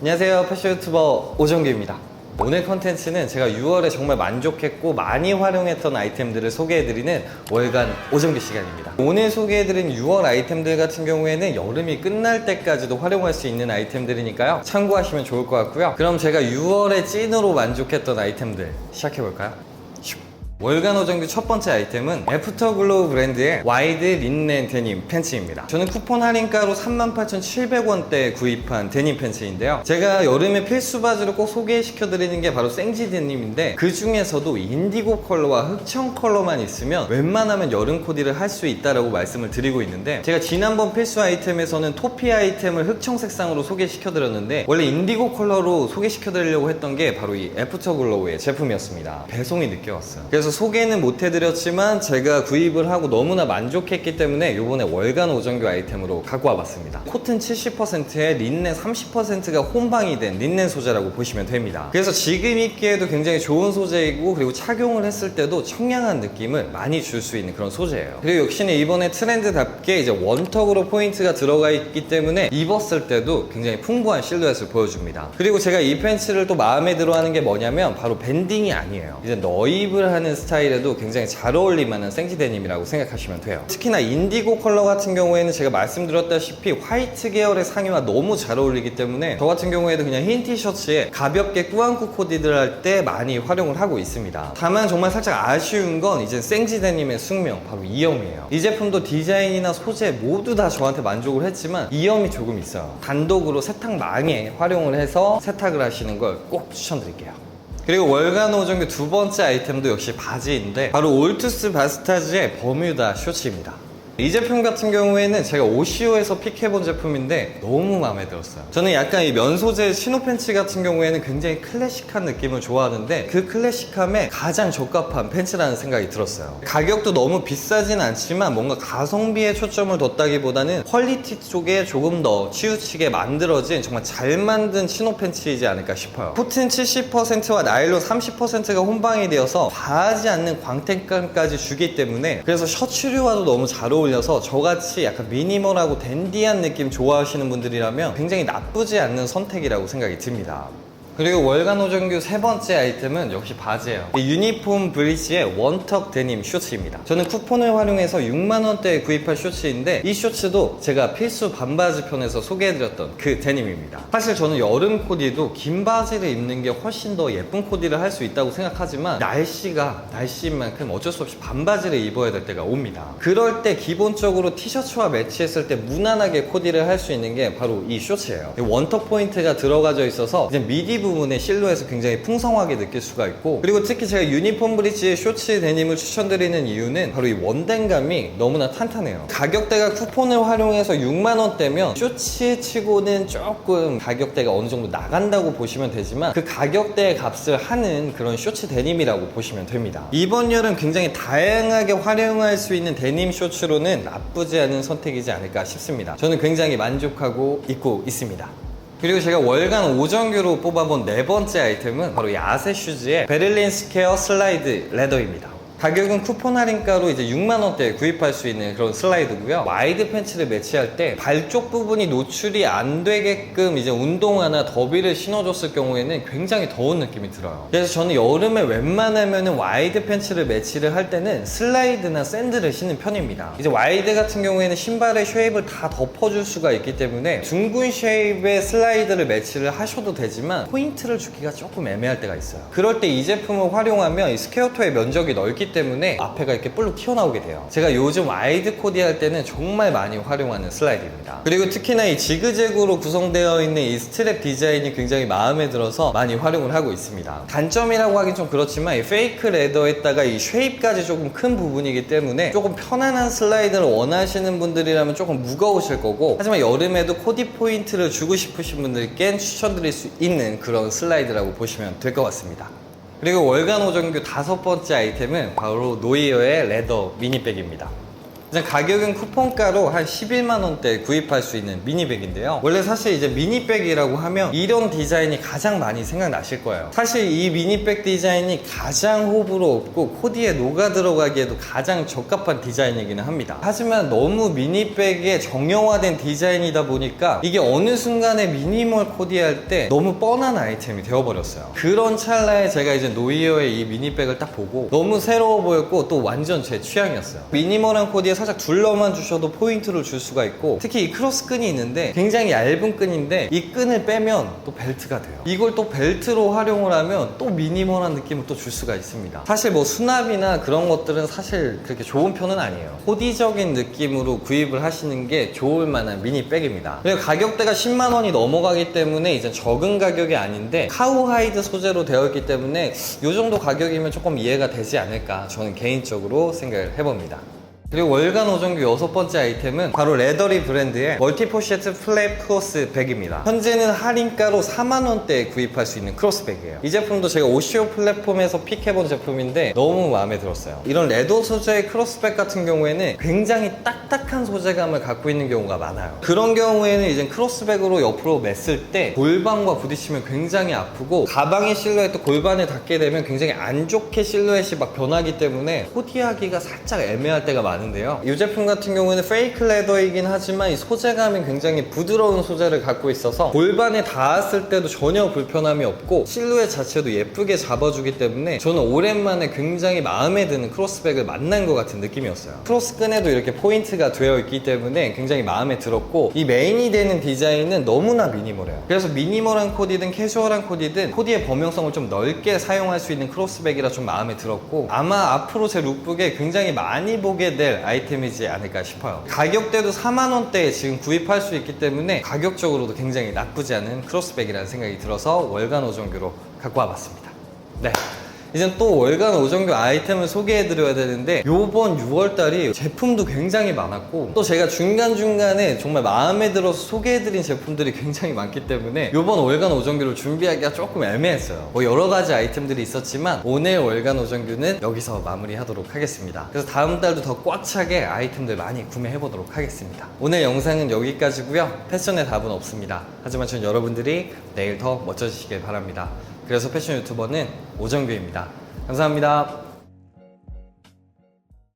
안녕하세요 패션 유튜버 오정규입니다. 오늘 컨텐츠는 제가 6월에 정말 만족했고 많이 활용했던 아이템들을 소개해드리는 월간 오정규 시간입니다. 오늘 소개해드린 6월 아이템들 같은 경우에는 여름이 끝날 때까지도 활용할 수 있는 아이템들이니까요. 참고하시면 좋을 것 같고요. 그럼 제가 6월에 찐으로 만족했던 아이템들 시작해볼까요? 슉. 월간 오정규 첫 번째 아이템은 애프터글로우 브랜드의 와이드 린넨 데님 팬츠입니다. 저는 쿠폰 할인가로 38,700원대에 구입한 데님 팬츠인데요. 제가 여름에 필수 바지로 꼭 소개시켜드리는 게 바로 생지 데님인데 그 중에서도 인디고 컬러와 흑청 컬러만 있으면 웬만하면 여름 코디를 할 수 있다라고 말씀을 드리고 있는데 제가 지난번 필수 아이템에서는 토피 아이템을 흑청 색상으로 소개시켜드렸는데 원래 인디고 컬러로 소개시켜드리려고 했던 게 바로 이 애프터글로우의 제품이었습니다. 배송이 늦게 왔어요. 그래서 소개는 못 해드렸지만 제가 구입을 하고 너무나 만족했기 때문에 이번에 월간 오정규 아이템으로 갖고 와봤습니다. 코튼 70%에 린넨 30%가 혼방이 된 린넨 소재라고 보시면 됩니다. 그래서 지금 입기에도 굉장히 좋은 소재이고 그리고 착용을 했을 때도 청량한 느낌을 많이 줄 수 있는 그런 소재예요. 그리고 역시나 이번에 트렌드답게 이제 원턱으로 포인트가 들어가 있기 때문에 입었을 때도 굉장히 풍부한 실루엣을 보여줍니다. 그리고 제가 이 팬츠를 또 마음에 들어 하는 게 뭐냐면 바로 밴딩이 아니에요. 이제 너입을 하는 스타일에도 굉장히 잘 어울릴 만한 생지 데님이라고 생각하시면 돼요. 특히나 인디고 컬러 같은 경우에는 제가 말씀드렸다시피 화이트 계열의 상의와 너무 잘 어울리기 때문에 저 같은 경우에도 그냥 흰 티셔츠에 가볍게 꾸안꾸 코디를 할때 많이 활용을 하고 있습니다. 다만 정말 살짝 아쉬운 건 이제 생지 데님의 숙명 바로 이염이에요. 이 제품도 디자인이나 소재 모두 다 저한테 만족을 했지만 이염이 조금 있어요. 단독으로 세탁망에 활용을 해서 세탁을 하시는 걸 꼭 추천드릴게요. 그리고 월간 오정규 두 번째 아이템도 역시 바지인데 바로 올투스 바스타즈의 버뮤다 쇼츠입니다. 이 제품 같은 경우에는 제가 오시오에서 픽해본 제품인데 너무 마음에 들었어요. 저는 약간 이 면 소재 신호 팬츠 같은 경우에는 굉장히 클래식한 느낌을 좋아하는데 그 클래식함에 가장 적합한 팬츠라는 생각이 들었어요. 가격도 너무 비싸진 않지만 뭔가 가성비에 초점을 뒀다기보다는 퀄리티 쪽에 조금 더 치우치게 만들어진 정말 잘 만든 신호 팬츠이지 않을까 싶어요. 코튼 70%와 나일론 30%가 혼방이 되어서 과하지 않는 광택감까지 주기 때문에 그래서 셔츠류와도 너무 잘 어울 려서 저같이 약간 미니멀하고 댄디한 느낌 좋아하시는 분들이라면 굉장히 나쁘지 않는 선택이라고 생각이 듭니다. 그리고 월간 오정규 세 번째 아이템은 역시 바지예요. 이 유니폼 브리지의 원턱 데님 쇼츠입니다. 저는 쿠폰을 활용해서 6만원대에 구입한 쇼츠인데 이 쇼츠도 제가 필수 반바지 편에서 소개해드렸던 그 데님입니다. 사실 저는 여름 코디도 긴 바지를 입는 게 훨씬 더 예쁜 코디를 할 수 있다고 생각하지만 날씨가 날씨인 만큼 어쩔 수 없이 반바지를 입어야 될 때가 옵니다. 그럴 때 기본적으로 티셔츠와 매치했을 때 무난하게 코디를 할 수 있는 게 바로 이 쇼츠예요. 이 원턱 포인트가 들어가져 있어서 이제 미디 부 분의 실루엣을 굉장히 풍성하게 느낄 수가 있고 그리고 특히 제가 유니폼 브리지의 쇼츠 데님을 추천드리는 이유는 바로 이 원단감이 너무나 탄탄해요. 가격대가 쿠폰을 활용해서 6만원대면 쇼츠 치고는 조금 가격대가 어느 정도 나간다고 보시면 되지만 그 가격대의 값을 하는 그런 쇼츠 데님이라고 보시면 됩니다. 이번 여름 굉장히 다양하게 활용할 수 있는 데님 쇼츠로는 나쁘지 않은 선택이지 않을까 싶습니다. 저는 굉장히 만족하고 입고 있습니다. 그리고 제가 월간 오정규로 뽑아본 네 번째 아이템은 바로 이 아세 슈즈의 베를린 스퀘어 슬라이드 레더입니다. 가격은 쿠폰 할인가로 이제 6만 원대에 구입할 수 있는 그런 슬라이드고요. 와이드 팬츠를 매치할 때 발쪽 부분이 노출이 안 되게끔 이제 운동화나 더비를 신어줬을 경우에는 굉장히 더운 느낌이 들어요. 그래서 저는 여름에 웬만하면 와이드 팬츠를 매치를 할 때는 슬라이드나 샌들을 신는 편입니다. 이제 와이드 같은 경우에는 신발의 쉐입을 다 덮어줄 수가 있기 때문에 둥근 쉐입의 슬라이드를 매치를 하셔도 되지만 포인트를 주기가 조금 애매할 때가 있어요. 그럴 때 이 제품을 활용하면 이 스퀘어토의 면적이 넓기 때문에 앞에가 이렇게 볼록 튀어나오게 돼요. 제가 요즘 와이드 코디 할 때는 정말 많이 활용하는 슬라이드입니다. 그리고 특히나 이 지그재그로 구성되어 있는 이 스트랩 디자인이 굉장히 마음에 들어서 많이 활용을 하긴 있습니다. 단점이라고 하긴 좀 그렇지만 이 페이크 레더에다가 이 쉐입까지 조금 큰 부분이기 때문에 조금 편안한 슬라이드를 원하시는 분들이라면 조금 무거우실 거고 하지만 여름에도 코디 포인트를 주고 싶으신 분들께 추천드릴 수 있는 그런 슬라이드라고 보시면 될 것 같습니다. 그리고 월간 오정규 다섯 번째 아이템은 바로 노이어의 레더 미니백입니다. 일단 가격은 쿠폰가로 한 11만 원대 구입할 수 있는 미니백인데요. 원래 사실 이제 미니백이라고 하면 이런 디자인이 가장 많이 생각나실 거예요. 사실 이 미니백 디자인이 가장 호불호 없고 코디에 녹아 들어가기에도 가장 적합한 디자인이기는 합니다. 하지만 너무 미니백의 정형화된 디자인이다 보니까 이게 어느 순간에 미니멀 코디할 때 너무 뻔한 아이템이 되어버렸어요. 그런 찰나에 제가 이제 노이어의 이 미니백을 딱 보고 너무 새로워 보였고 또 완전 제 취향이었어요. 미니멀한 코디에 살짝 둘러만 주셔도 포인트를 줄 수가 있고 특히 이 크로스 끈이 있는데 굉장히 얇은 끈인데 이 끈을 빼면 또 벨트가 돼요. 이걸 또 벨트로 활용을 하면 또 미니멀한 느낌을 또 줄 수가 있습니다. 사실 뭐 수납이나 그런 것들은 사실 그렇게 좋은 편은 아니에요. 코디적인 느낌으로 구입을 하시는 게 좋을 만한 미니백입니다. 그리고 가격대가 10만 원이 넘어가기 때문에 이제 적은 가격이 아닌데 카우하이드 소재로 되어 있기 때문에 이 정도 가격이면 조금 이해가 되지 않을까 저는 개인적으로 생각을 해봅니다. 그리고 월간 오정규 여섯 번째 아이템은 바로 레더리 브랜드의 멀티포시트 플랩 크로스 백입니다. 현재는 할인가로 4만 원대에 구입할 수 있는 크로스 백이에요. 이 제품도 제가 오시오 플랫폼에서 픽해본 제품인데 너무 마음에 들었어요. 이런 레더 소재의 크로스 백 같은 경우에는 굉장히 딱딱한 소재감을 갖고 있는 경우가 많아요. 그런 경우에는 이제 크로스 백으로 옆으로 맸을 때 골반과 부딪히면 굉장히 아프고 가방의 실루엣도 골반에 닿게 되면 굉장히 안 좋게 실루엣이 막 변하기 때문에 코디하기가 살짝 애매할 때가 많아요. 많은데요. 이 제품 같은 경우는 페이크 레더이긴 하지만 이 소재감이 굉장히 부드러운 소재를 갖고 있어서 골반에 닿았을 때도 전혀 불편함이 없고 실루엣 자체도 예쁘게 잡아주기 때문에 저는 오랜만에 굉장히 마음에 드는 크로스백을 만난 것 같은 느낌이었어요. 크로스끈에도 이렇게 포인트가 되어 있기 때문에 굉장히 마음에 들었고 이 메인이 되는 디자인은 너무나 미니멀해요. 그래서 미니멀한 코디든 캐주얼한 코디든 코디의 범용성을 좀 넓게 사용할 수 있는 크로스백이라 좀 마음에 들었고 아마 앞으로 제 룩북에 굉장히 많이 보게 될 아이템이지 않을까 싶어요. 가격대도 4만 원대에 지금 구입할 수 있기 때문에 가격적으로도 굉장히 나쁘지 않은 크로스백이라는 생각이 들어서 월간 오정규로 갖고 와봤습니다. 네. 이젠 또 월간 오정규 아이템을 소개해 드려야 되는데 요번 6월달이 제품도 굉장히 많았고 또 제가 중간중간에 정말 마음에 들어서 소개해 드린 제품들이 굉장히 많기 때문에 요번 월간 오정규를 준비하기가 조금 애매했어요. 뭐 여러 가지 아이템들이 있었지만 오늘 월간 오정규는 여기서 마무리하도록 하겠습니다. 그래서 다음 달도 더 꽉 차게 아이템들 많이 구매해 보도록 하겠습니다. 오늘 영상은 여기까지고요. 패션의 답은 없습니다. 하지만 전 여러분들이 내일 더 멋져지시길 바랍니다 그래서 패션 유튜버는 오정규입니다. 감사합니다.